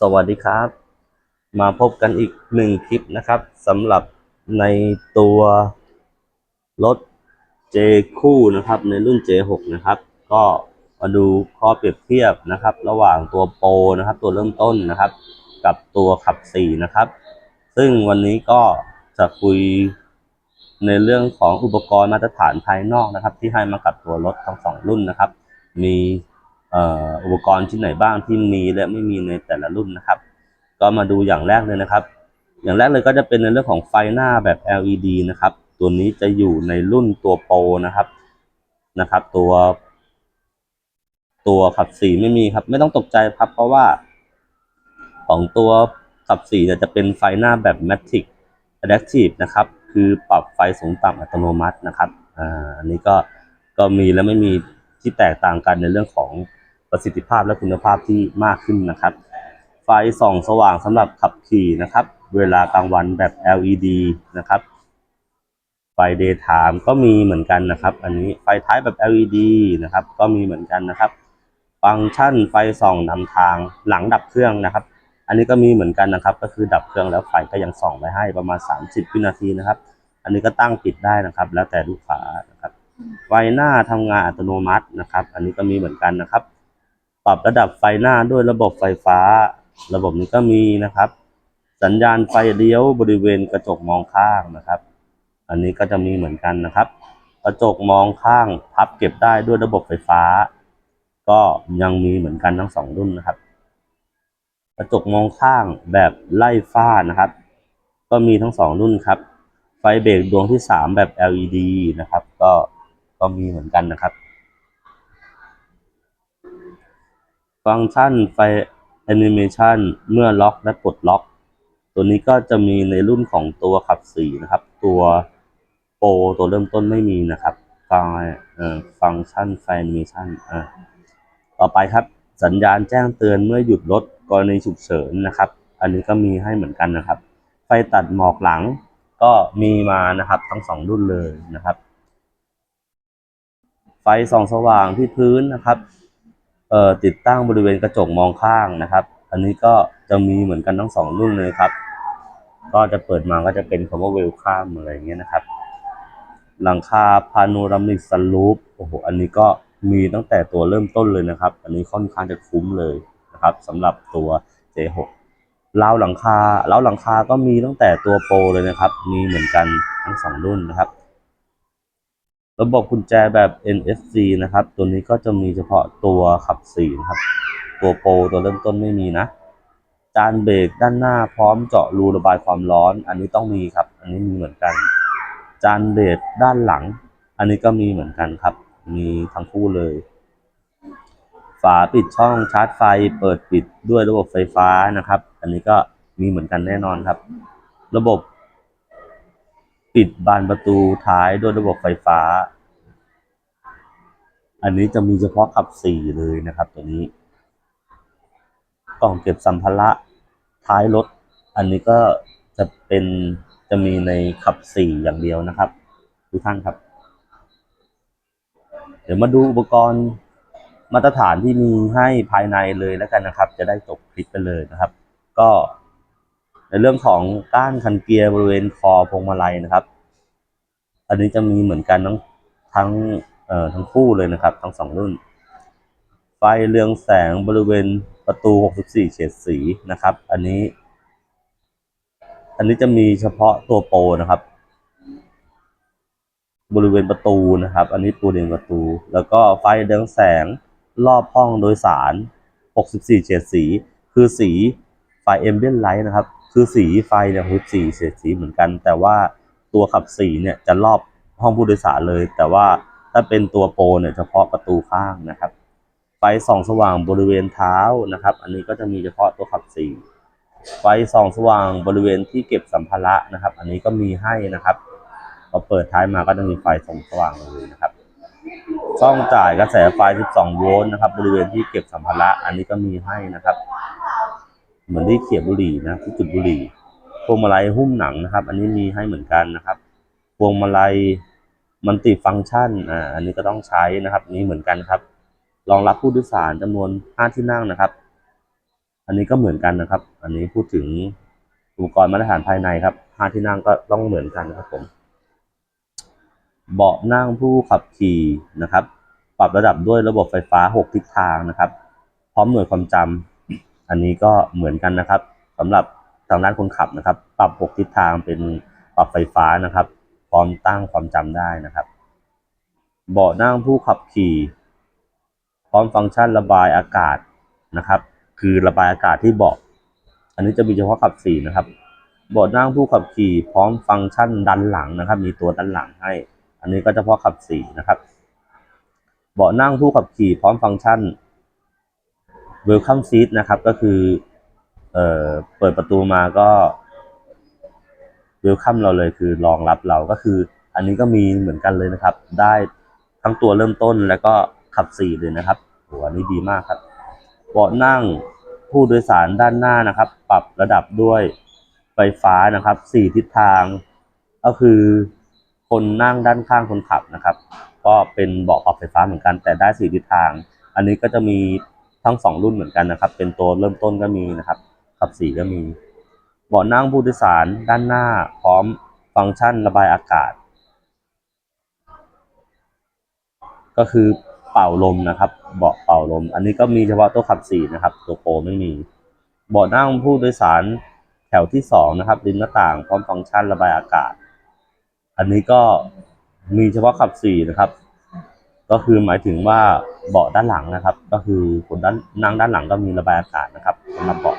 สวัสดีครับ มาพบกันอีกหนึ่งคลิปนะครับสำหรับในตัวรถ J คู่นะครับ ในรุ่น J6 นะครับ ก็มาดูข้อเปรียบเทียบนะครับ ระหว่างตัวโปรนะครับ ตัวเริ่มต้นนะครับ กับตัวขับ 4 นะครับ ซึ่งวันนี้ก็จะคุยในเรื่องของอุปกรณ์มาตรฐานภายนอกนะครับ ที่ให้มากับตัวรถทั้งสองรุ่นนะครับ มี อุปกรณ์ที่ไหนบ้างที่มีและไม่มีในแต่ละรุ่นนะครับ ก็มาดูอย่างแรกเลยนะครับ อย่างแรกเลยก็จะเป็นในเรื่องของไฟหน้าแบบ LED นะครับ ตัวนี้จะอยู่ในรุ่นตัวโปรนะครับนะครับ ตัว ตัวขับสีไม่มีครับ ไม่ต้องตกใจครับ เพราะว่า ของตัวขับสีเนี่ยจะเป็นไฟหน้าแบบ Matic Adaptive นะครับ คือปรับไฟสูงต่ำอัตโนมัตินะครับอ่าอันนี้ก็ก็มีและไม่มีที่แตกต่างกันในเรื่องของ ประสิทธิภาพและคุณภาพที่มากขึ้นนะครับ ไฟส่องสว่างสำหรับขับขี่นะครับ เวลากลางวันแบบ LED นะครับ ไฟ daytime ก็มีเหมือนกันนะครับ อันนี้ไฟท้ายแบบ LED นะครับ ก็มีเหมือนกันนะครับ ฟังก์ชันไฟส่องนำทางหลังดับเครื่องนะครับ อันนี้ก็มีเหมือนกันนะครับ ก็คือดับเครื่องแล้วไฟก็ยังส่องไว้ให้ประมาณ 30 วินาทีนะครับ อันนี้ก็ตั้งปิดได้นะครับ แล้วแต่ลูกค้านะครับไฟหน้าทำงานอัตโนมัตินะครับ อันนี้ก็มีเหมือนกันนะครับ ปรับระดับไฟหน้าด้วยระบบไฟฟ้า ระบบนี้ก็มีนะครับ สัญญาณไฟเลี้ยวบริเวณกระจกมองข้างนะครับ อันนี้ก็จะมีเหมือนกันนะครับ กระจกมองข้างพับเก็บได้ด้วยระบบไฟฟ้า ก็ยังมีเหมือนกันทั้งสองรุ่นนะครับ กระจกมองข้างแบบไล่ฟ้านะครับ ก็มีทั้งสองรุ่นครับ ไฟเบรกดวงที่สามแบบ LED นะครับ ก็ก็มีเหมือนกันนะครับ ฟังก์ชันไฟแอนิเมชันเมื่อล็อกและปลดล็อก ตัวนี้ก็จะมีในรุ่นของตัวขับสีนะครับ ตัวโปรตัวเริ่มต้นไม่มีนะครับฟังเอ่อฟังก์ชันไฟแอนิเมชันอ่าต่อไปครับสัญญาณแจ้งเตือนเมื่อหยุดรถกรณีฉุกเฉินนะครับ อันนี้ก็มีให้เหมือนกันนะครับ ไฟตัดหมอกหลังก็มีมานะครับทั้งสองรุ่นเลยนะครับ ไฟส่องสว่างที่พื้นนะครับ ติดตั้งบริเวณกระจกมองข้างนะครับ อันนี้ก็จะมีเหมือนกันทั้งสองรุ่นเลยครับ ก็จะเปิดมาก็จะเป็นคำว่าเวลคัมอะไรอย่างเงี้ยนะครับ หลังคาพาโนรามิกซันรูฟโอ้โหอันนี้ก็มีตั้งแต่ตัวเริ่มต้นเลยนะครับ อันนี้ค่อนข้างจะคุ้มเลยนะครับสำหรับตัว J6 ราวหลังคาราวหลังคาก็มีตั้งแต่ตัวโปรเลยนะครับ มีเหมือนกันทั้งสองรุ่นนะครับ ระบบกุญแจแบบ NFC นะครับ ตัวนี้ก็จะมีเฉพาะตัวขับสี่นะครับ ตัวโปรตัวเริ่มต้นไม่มีนะจานเบรกด้านหน้าพร้อมเจาะรูระบายความร้อน อันนี้ต้องมีครับ อันนี้มีเหมือนกัน จานเบรกด้านหลัง อันนี้ก็มีเหมือนกันครับ มีทั้งคู่เลย ฝาปิดช่องชาร์จไฟ เปิดปิดด้วยระบบไฟฟ้านะครับ อันนี้ก็มีเหมือนกันแน่นอนครับ ระบบ ปิดบานประตูท้ายด้วยระบบไฟฟ้า อันนี้จะมีเฉพาะขับสี่เลยนะครับ ตัวนี้ กล่องเก็บสัมภาระท้ายรถ อันนี้ก็จะเป็นจะมีในขับสี่อย่างเดียวนะครับ ทุกท่านครับ เดี๋ยวมาดูอุปกรณ์มาตรฐานที่มีให้ภายในเลยแล้วกันนะครับ จะได้จบคลิปไปเลยนะครับ ก็ ในเรื่องของก้านคันเกียร์บริเวณคอพวงมาลัยนะครับ อันนี้จะมีเหมือนกันทั้งทั้งเอ่อทั้งคู่เลยนะครับ ทั้งสองรุ่น ไฟเรืองแสงบริเวณประตู 64 เฉดสีนะครับ อันนี้ อันนี้จะมีเฉพาะตัวโปรนะครับ บริเวณประตูนะครับ อันนี้ปูเรียงประตู แล้วก็ไฟเรืองแสงรอบห้องโดยสาร 64 เฉดสี คือสีไฟเอมเบ n ไลท์นะครับ คือสีไฟเนี่ย64เฉดสีเหมือนกัน แต่ว่าตัวขับสีเนี่ยจะรอบห้องผู้โดยสารเลย แต่ว่าถ้าเป็นตัวโปรเนี่ยเฉพาะประตูข้างนะครับ ไฟส่องสว่างบริเวณเท้านะครับ อันนี้ก็จะมีเฉพาะตัวขับสีไฟส่องสว่างบริเวณที่เก็บสัมภาระนะครับ อันนี้ก็มีให้นะครับพอเปิดท้ายมาก็จะมีไฟส่องสว่างเลยนะครับช่องจ่ายกระแสไฟ 12 โวลต์นะครับ บริเวณที่เก็บสัมภาระ อันนี้ก็มีให้นะครับ เหมือนที่เขียบบุหรี่นะที่จุดบุหรี่ พวงมาลัยหุ้มหนังนะครับ อันนี้มีให้เหมือนกันนะครับ พวงมาลัยมันติฟังก์ชันอ่าอันนี้ก็ต้องใช้นะครับ นี่เหมือนกันครับรองรับผู้โดยสารจำนวน5ที่นั่งนะครับ อันนี้ก็เหมือนกันนะครับ อันนี้พูดถึงอุปกรณ์มาตรฐานภายในครับห้าที่นั่งก็ต้องเหมือนกันนะครับผมเบาะนั่งผู้ขับขี่นะครับ ปรับระดับด้วยระบบไฟฟ้า 6 ทิศทางนะครับ พร้อมหน่วยความจำ อันนี้ก็เหมือนกันนะครับสำหรับทางด้านคนขับนะครับ ปรับ 6 ทิศทางเป็นปรับไฟฟ้านะครับ พร้อมตั้งความจำได้นะครับเบาะนั่งผู้ขับขี่ พร้อมฟังก์ชันระบายอากาศนะครับ คือระบายอากาศที่เบาะอันนี้จะมีเฉพาะขับสี่นะครับเบาะนั่งผู้ขับขี่ พร้อมฟังก์ชันดันหลังนะครับ มีตัวดันหลังให้ อันนี้ก็เฉพาะขับสี่นะครับเบาะนั่งผู้ขับขี่พร้อมฟังก์ชัน welcome seat นะครับก็คือเอ่อเปิดประตูมาก็ welcome เราเลยคือรองรับเราก็คือ อันนี้ก็มีเหมือนกันเลยนะครับ ได้ทั้งตัวเริ่มต้นแล้วก็ขับสี่เลยนะครับโหอันนี้ดีมากครับเบาะนั่งผู้โดยสารด้านหน้านะครับ ปรับระดับด้วยไฟฟ้านะครับสี่ทิศทาง ก็คือคนนั่งด้านข้างคนขับนะครับ ก็เป็นเบาะปรับไฟฟ้าเหมือนกันแต่ได้สี่ทิศทาง อันนี้ก็จะมี ทั้งสองรุ่นเหมือนกันนะครับ เป็นตัวเริ่มต้นก็มีนะครับ ขับสี่ก็มี เบาะนั่งผู้โดยสารด้านหน้าพร้อมฟังก์ชันระบายอากาศ ก็คือเป่าลมนะครับ เบาะเป่าลม อันนี้ก็มีเฉพาะตัวขับสี่นะครับ ตัวโปไม่มี เบาะนั่งผู้โดยสารแถวที่สองนะครับริมหน้าต่างพร้อมฟังก์ชันระบายอากาศ อันนี้ก็มีเฉพาะขับสี่นะครับ ก็คือหมายถึงว่าเบาะด้านหลังนะครับ ก็คือคนด้านนั่งด้านหลังก็มีระบายอากาศนะครับสำหรับเบาะ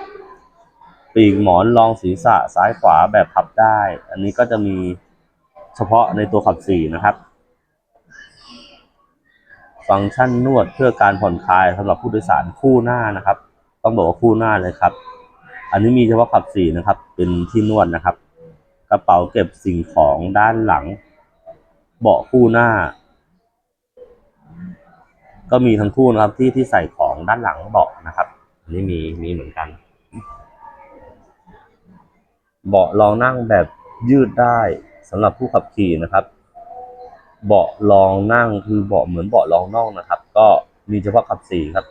ปีกหมอนรองศีรษะซ้ายขวาแบบพับได้ อันนี้ก็จะมีเฉพาะในตัวขับสี่นะครับ ฟังก์ชันนวดเพื่อการผ่อนคลายสำหรับผู้โดยสารคู่หน้านะครับ ต้องบอกว่าคู่หน้าเลยครับ อันนี้มีเฉพาะขับสี่นะครับ เป็นที่นวดนะครับ กระเป๋าเก็บสิ่งของด้านหลัง เบาะคู่หน้า ก็มีทั้งคู่นะครับที่ที่ใส่ของด้านหลังเบาะนะครับอันนี้มีมีเหมือนกัน เบาะรองนั่งแบบยืดได้สำหรับผู้ขับขี่นะครับ เบาะรองนั่งคือเบาะเหมือนเบาะรองน่องนะครับ ก็มีเฉพาะขับสี่ครับ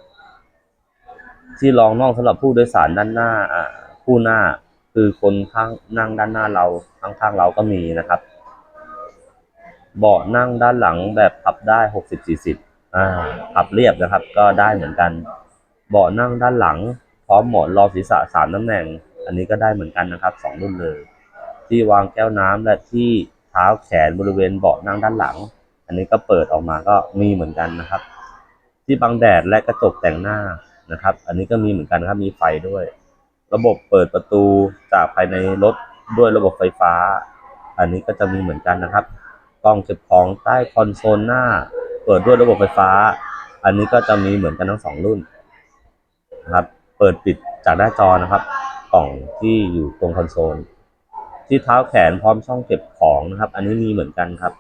ที่รองน่องสำหรับผู้โดยสารด้านหน้าอ่าผู้หน้าคือคนข้างนั่งด้านหน้าเราข้างๆเราก็มีนะครับ เบาะนั่งด้านหลังแบบพับได้หกสิบสี่สิบ อ่าพับเรียบนะครับ ก็ได้เหมือนกัน เบาะนั่งด้านหลัง พร้อมหมอนรองศีรษะสามตำแหน่ง อันนี้ก็ได้เหมือนกันนะครับสองรุ่นเลย ที่วางแก้วน้ำและที่เท้าแขนบริเวณเบาะนั่งด้านหลัง อันนี้ก็เปิดออกมาก็มีเหมือนกันนะครับ ที่บังแดดและกระจกแต่งหน้านะครับ อันนี้ก็มีเหมือนกันครับมีไฟด้วย ระบบเปิดประตูจากภายในรถด้วยระบบไฟฟ้า อันนี้ก็จะมีเหมือนกันนะครับกล้องเก็บของใต้คอนโซลหน้า เปิดด้วยระบบไฟฟ้า อันนี้ก็จะมีเหมือนกันทั้งสองรุ่นนะครับเปิดปิดจากหน้าจอนะครับ กล่องที่อยู่ตรงคอนโซล ที่เท้าแขนพร้อมช่องเก็บของนะครับ อันนี้มีเหมือนกันครับ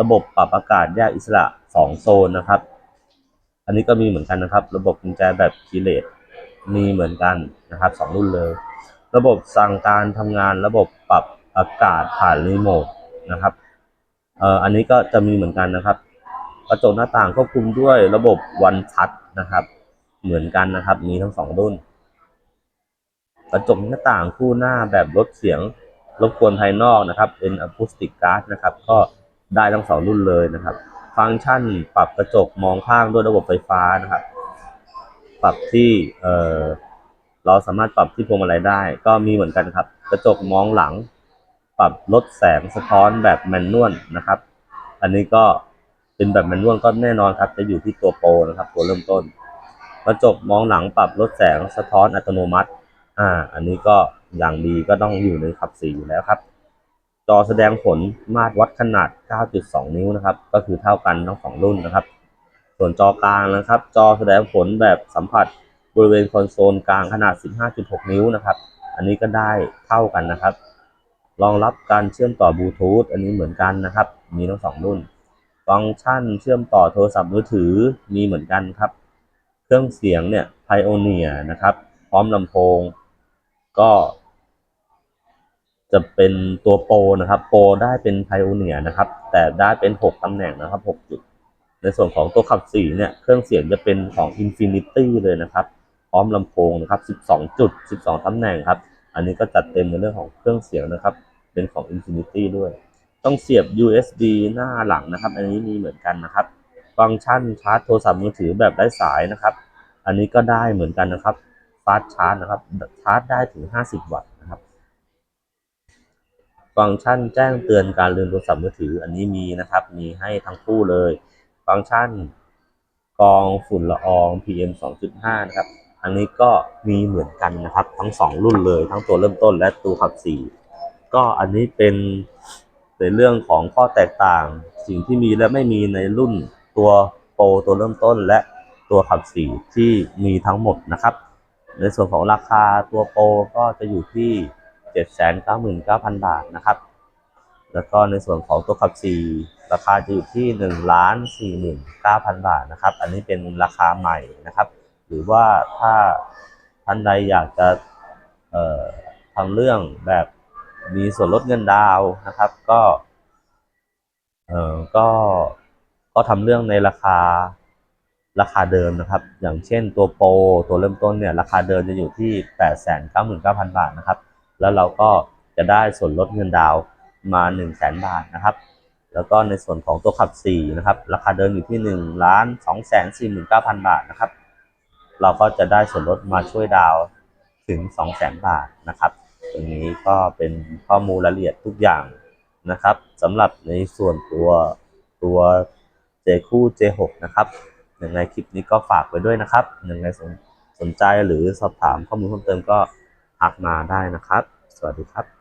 ระบบปรับอากาศแยกอิสระสองโซนนะครับ อันนี้ก็มีเหมือนกันนะครับ ระบบกุญแจแบบคีย์เลสมีเหมือนกันนะครับสองรุ่นเลย ระบบสั่งการทำงาน ระบบปรับอากาศผ่านรีโมทนะครับเอ่ออันนี้ก็จะมีเหมือนกันนะครับ กระจกหน้าต่างควบคุมด้วยระบบวันทัชนะครับ เหมือนกันนะครับ มีทั้งสองรุ่น กระจกหน้าต่างคู่หน้าแบบลดเสียงรบกวนภายนอกนะครับ เป็นอะคูสติกการ์ดนะครับ ก็ได้ทั้งสองรุ่นเลยนะครับ ฟังก์ชันปรับกระจกมองข้างด้วยระบบไฟฟ้านะครับ ปรับที่เออเราสามารถปรับที่พวงมาลัยได้ ก็มีเหมือนกันครับ กระจกมองหลัง ปรับลดแสงสะท้อนแบบแมนนวลนะครับ อันนี้ก็ เป็นแบบแมนนวลก็แน่นอนครับ จะอยู่ที่ตัวโปรนะครับ ตัวเริ่มต้นกระจกมองหลังปรับลดแสงสะท้อนอัตโนมัติ อ่า อันนี้ก็อย่างดีก็ต้องอยู่ในขับสีอยู่แล้วครับ จอแสดงผลมาตรวัดขนาด 9.2 นิ้วนะครับ ก็คือเท่ากันทั้งสองรุ่นนะครับ ส่วนจอกลางนะครับ จอแสดงผลแบบสัมผัสบริเวณคอนโซลกลางขนาด 15.6 นิ้วนะครับ อันนี้ก็ได้เท่ากันนะครับ รองรับการเชื่อมต่อบลูทูธอันนี้เหมือนกันนะครับ มีทั้งสองรุ่น ฟังก์ชันเชื่อมต่อโทรศัพท์มือถือมีเหมือนกันครับ เครื่องเสียงเนี่ย Pioneer นะครับ พร้อมลำโพง ก็ จะเป็นตัวโปรนะครับ โปรได้เป็น Pioneer นะครับ แต่ได้เป็น 6 ตำแหน่งนะครับ 6 จุด ในส่วนของตัวขับ4เนี่ย เครื่องเสียงจะเป็นของ Infinity เลยนะครับ พร้อมลำโพงนะครับ 12 จุด 12 ตำแหน่งครับ อันนี้ก็จัดเต็มในเรื่องของเครื่องเสียงนะครับ เป็นของ Infinity ด้วย ต้องเสียบ USB หน้าหลังนะครับ อันนี้มีเหมือนกันนะครับ ฟังก์ชันชาร์จโทรศัพท์มือถือแบบไร้สายนะครับ อันนี้ก็ได้เหมือนกันนะครับฟาสชาร์จนะครับ ชาร์จได้ถึง 50 วัตต์นะครับ ฟังก์ชันแจ้งเตือนการลืมโทรศัพท์มือถือ อันนี้มีนะครับ มีให้ทั้งคู่เลย ฟังก์ชันกรองฝุ่นละออง PM 2.5 นะครับ อันนี้ก็มีเหมือนกันนะครับ ทั้งสองรุ่นเลย ทั้งตัวเริ่มต้นและตัวขับสี่ก็อันนี้เป็น ในเรื่องของข้อแตกต่าง สิ่งที่มีและไม่มีในรุ่นตัวโปรตัวเริ่มต้นและตัวขับสี่ที่มีทั้งหมดนะครับ ในส่วนของราคาตัวโปรก็จะอยู่ที่ 799,000 บาทนะครับ แล้วก็ในส่วนของตัวขับสี่ราคาจะอยู่ที่1ล้าน49,000 บาทนะครับ อันนี้เป็นราคาใหม่นะครับ หรือว่าถ้าท่านใดอยากจะทำเรื่องแบบ มีส่วนลดเงินดาวนะครับ ก็เออก็ก็ทำเรื่องในราคาราคาเดิมนะครับ อย่างเช่นตัวโปรตัวเริ่มต้นเนี่ย ราคาเดิมจะอยู่ที่ 899,000 บาทนะครับ แล้วเราก็จะได้ส่วนลดเงินดาวมา 1 0 0 0 0แบาทนะครับ แล้วก็ในส่วนของตัวขับ 4 นะครับ ราคาเดิมอยู่ที่1ล้าน2 4 9 0 0 0 บาทนะครับ เราก็จะได้ส่วนลดมาช่วยดาวถึง 2 0 0 0 0 0 บาทนะครับ ตรงนี้ก็เป็นข้อมูลรายละเอียดทุกอย่างนะครับสำหรับในส่วนตัวตัว J คู่ J6 นะครับยังไงคลิปนี้ก็ฝากไว้ด้วยนะครับยังไงสนสนใจหรือสอบถามข้อมูลเพิ่มเติมก็ทักมาได้นะครับ สวัสดีครับ